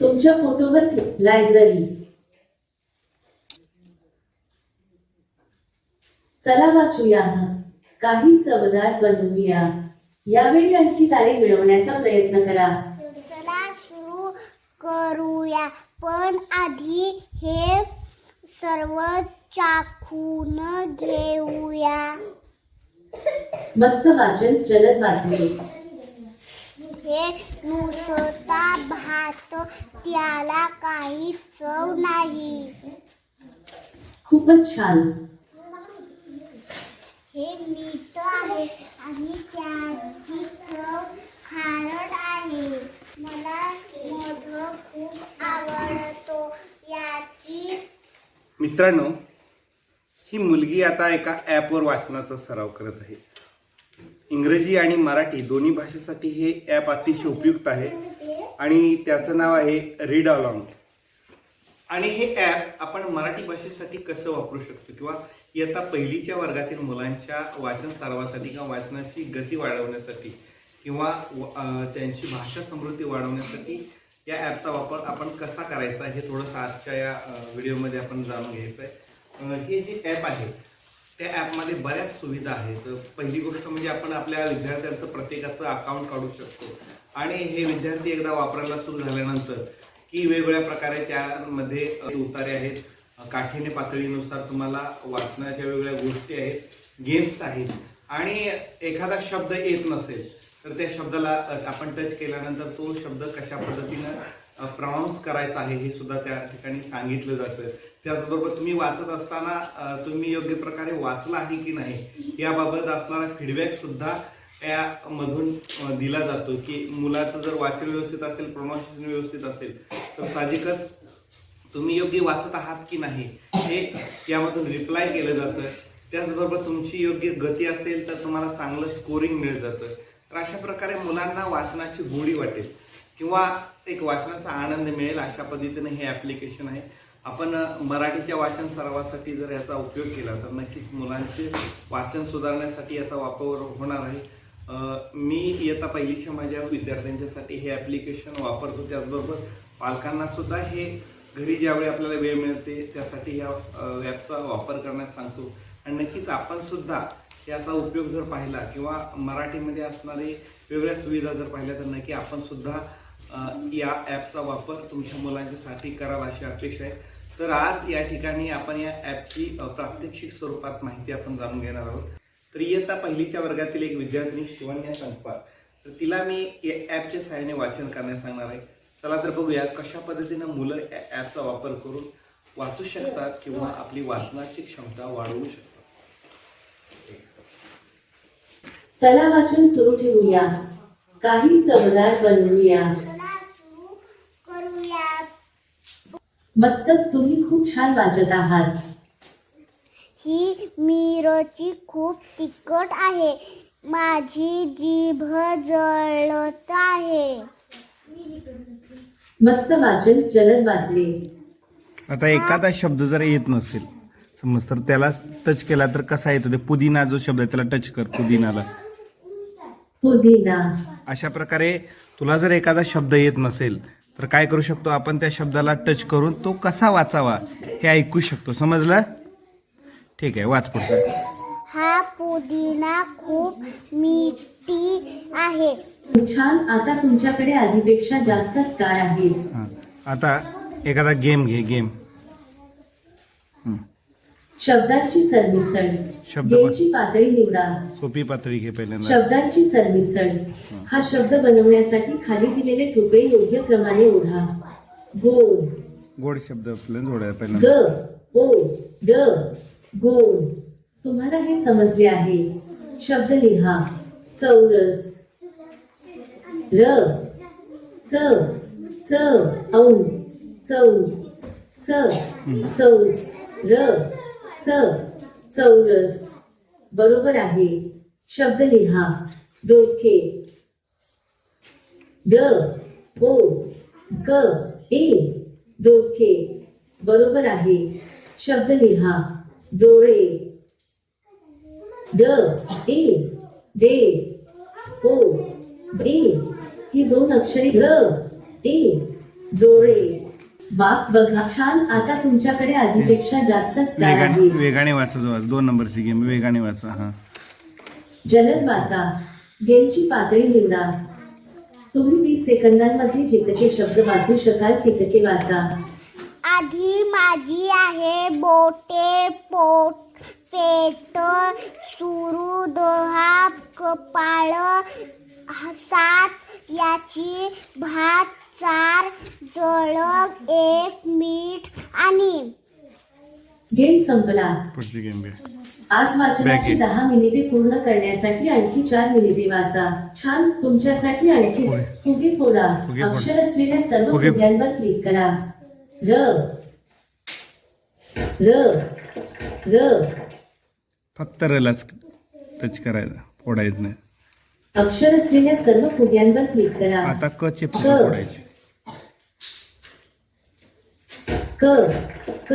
तुमच्या फोटोवर click library चला वाचूया. काही चवदार बनवूया. यावेळी आणखी तारीख मिळवण्याचा प्रयत्न करा. चला सुरू करूया. पण आधी हे सर्व चाखून घेऊया. मस्त वाचन जलद वाचले हे नुसता भात त्याला काही चव नाही. खूपच छान. हे मीठ आहे आणि त्याची चव खारट आहे. मला मध खूप आवडतो. याची मित्रांनो ही मुलगी आता एका ॲपवर वाचनाचा सराव करत आहे. इंग्रजी आणि मराठी दोन्ही भाषेसाठी हे ॲप अतिशय उपयुक्त आहे. आणि त्याचं नाव आहे रीड अलॉंग आणि हे ॲप आपण मराठी भाषेसाठी कसं वापरू शकतो? किंवा इयत्ता पहिलीच्या वर्गातील मुलांच्या वाचन सरावासाठी किंवा वाचनाची गती वाढवण्यासाठी किंवा व- त्यांची भाषा समृद्धी वाढवण्यासाठी या ॲपचा वापर आपण कसा करायचा हे थोडंसं आजच्या या व्हिडिओमध्ये आपण जाणून घ्यायचं आहे हे जे ॲप आहे त्या ॲपमध्ये बऱ्याच सुविधा आहेत. पहिली गोष्ट म्हणजे आपण आपल्या विद्यार्थ्यांचं प्रत्येकाचं अकाउंट काढू शकतो. आणि हे विद्यार्थी एकदा वापरायला सुरू झाल्यानंतर की वेगवेगळ्या प्रकारे त्यामध्ये उतारे आहेत. काठीने पातळीनुसार तुम्हाला वाचण्याच्या वेगवेगळ्या गोष्टी आहेत. गेम्स आहेत. आणि एखादा शब्द येत नसेल तर त्या शब्दाला आपण टच केल्यानंतर तो शब्द कशा पद्धतीनं प्रॉनाऊन्स करायचा आहे हे सुद्धा त्या ठिकाणी सांगितलं जातं. त्याचबरोबर तुम्ही वाचत असताना तुम्ही योग्य प्रकारे वाचला आहे की नाही याबाबत असणारा फीडबॅक सुद्धा यामधून दिला जातो की मुलाचं जर वाचन व्यवस्थित असेल प्रोनाऊन्सिएशन व्यवस्थित असेल तर साहजिकच तुम्ही योग्य वाचत आहात की नाही हे यामधून रिप्लाय केलं जातं. त्याचबरोबर तुमची योग्य गती असेल तर तुम्हाला चांगलं स्कोरिंग मिळत जातं. तर अशा प्रकारे मुलांना वाचनाची गोडी वाटेल किंवा एक वाचनाचा आनंद मिळेल अशा पद्धतीने हे ॲप्लिकेशन आहे. आपण मराठीच्या वाचन सरावासाठी जर याचा उपयोग केला तर नक्कीच मुलांचे वाचन सुधारण्यासाठी याचा वापर होणार आहे. मी इयत्ता पहिलीच्या माझ्या विद्यार्थ्यांच्यासाठी हे ॲप्लिकेशन वापरतो. त्याचबरोबर पालकांना सुद्धा हे घरी ज्यावेळी आपल्याला वेळ मिळते त्यासाठी या ॲपचा वापर करण्यास सांगतो. आणि नक्कीच आपण सुद्धा याचा उपयोग जर पाहिला किंवा मराठीमध्ये असणारे वेगवेगळ्या सुविधा जर पाहिल्या तर नक्की आपण सुद्धा या ॲपचा वापर तुमच्या मुलांच्यासाठी करावा अशी अपेक्षा आहे. तर आज या ठिकाणी आपण या ॲपची प्रात्यक्षिक स्वरूपात माहिती आपण जाणून घेणार आहोत. तर इयत्ता पहिलीच्या वर्गातील एक विद्यार्थिनी शिवण्या संकपाळ तर तिला मी या ॲपच्या सहाय्याने वाचन करण्यास सांगणार आहे. चला तर बघूया कशा पद्धतीनं मुलं या ॲपचा वापर करून वाचू शकतात किंवा आपली वाचनाची क्षमता वाढवू शकतात. चला वाचन सुरू ठेवूया. काही चवदार बनवूया चला सुरू करूया मस्तक तुम्ही खूप छान वाचत आहात. ही मिरची खूप तिखट आहे. माझी जीभ जळत आहे. मस्त वाचन जलद वाचले आता एखादा शब्द जर येत नसेल समज तर त्याला टच केला तर कसा येतो? ते पुदिना जो शब्द आहे त्याला टच कर पुदिनाला. पुदिना. अशा प्रकारे तुला जर एखादा शब्द येत नसेल तर काय करू शकतो आपण त्या शब्दाला टच करून तो कसा वाचावा हे ऐकू शकतो. समजलं? ठीक आहे वाच पुढचं. हा पुदिना खूप मिठी आहे. छान आता तुमच्याकडे आधीपेक्षा जास्त स्टार आहेत हां आता एखादा गेम घे गेम शब्दांची सरमिसळ शब्द गेमची पातळी निवडा. सोपी पातळी घे पहिल्यांदा. शब्दांची सरमिसळ हा शब्द बनवण्यासाठी खाली दिलेले ठोकळे योग्य क्रमाने ओढा. गोड. गोड शब्द आपल्याला जोडायला ग. पहिल्यांदा. ओ. ड. गोड. तुम्हाला हे समजले आहे. शब्द लिहा. चौरस. र. च. च. औ. चौ. स. चौस. र. स चौरस बरोबर आहे. शब्द लिहा. डोके. ड ओ क ए डोके. बरोबर आहे. शब्द लिहा. डोळे. ड ए डे ओ डे ही दोन अक्षरे ड ए डोळे. वाक बघा छान आता तुमच्याकडे आधीपेक्षा जास्त वेगाने आहे. वेगाने वाचा जो आज दोन नंबरची गेम वेगाने वाचा हा. जलद वाचा. गेमची पातळी निवडा. तुम्ही वीस सेकंदांमध्ये जितके शब्द वाचू शकाल तितके वाचा. आधी माझी आहे बोटे पोट पेट सुरू दोहा कपाळ सात याची भात चार जळक एक मीठ आणि गेम संपला. पुढची गेम घ्या आज वाचनाची. दहा मिनिटे पूर्ण करण्यासाठी आणखी चार मिनिटे वाचा. छान तुमच्यासाठी आणखी होय. फुगे फोडा. फुगे फोडा. अक्षर असलेल्या सर्व फुगे- फुग्यांवर क्लिक करा. र. र. र. फक्त रलाच टच करायचा फोडायचं नाही. अक्षर असलेल्या सर्व फुग्यांवर क्लिक करा. आता क चे फुगे फोडायचे. क क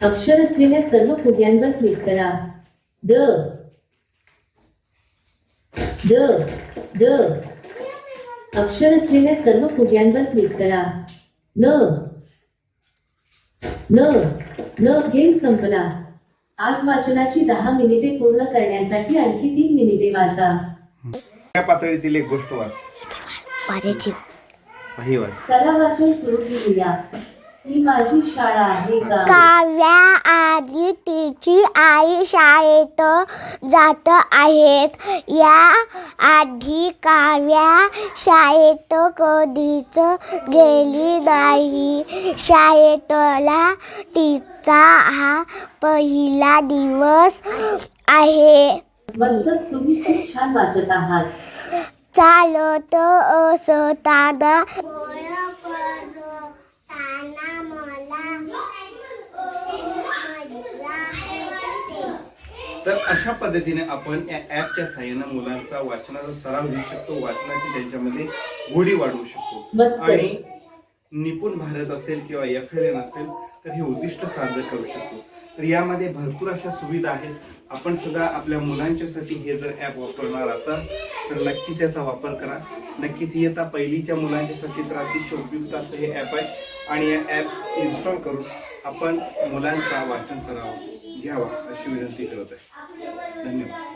अक्षर असलेल्या सर्व फुग्यांवर क्लिक करा द द द अक्षर असलेल्या सर्व फुग्यांवर क्लिक करा न न न गेम संपला. आज वाचनाची दहा मिनिटे पूर्ण करण्यासाठी आणखी तीन मिनिटे वाचा. त्या पातळीतील एक गोष्ट वाच. वाच. चला वाचन सुरू करूया ही माझी शाळा आहे का? काव्या आणि तिची आई शाळेत जात आहेत. या आधी काव्या शाळेत कधीच गेली नाही. शाळेतला तिचा हा पहिला दिवस आहे. मस्त तुम्ही खूप छान वाचत आहात. चालत असताना तर अशा पद्धतीने आपण या ऍपच्या साह्यानं मुलांचा वाचनाचा सराव घेऊ शकतो वाचनाची त्यांच्यामध्ये गोडी वाढवू शकतो. आणि निपुण भारत असेल किंवा एफ एल एन असेल तर हे उद्दिष्ट साध्य करू शकतो. तर यामध्ये भरपूर अशा सुविधा आहेत. आपण सुद्धा आपल्या मुलांच्यासाठी हे जर ॲप वापरणार असाल तर नक्कीच याचा वापर करा. नक्कीच इयत्ता पहिलीच्या मुलांच्यासाठी तर अतिशय उपयुक्त असं हे ॲप आहे. आणि या ॲप्स इन्स्टॉल करून आपण मुलांचा वाचन सराव घ्यावा अशी विनंती करत आहे. धन्यवाद.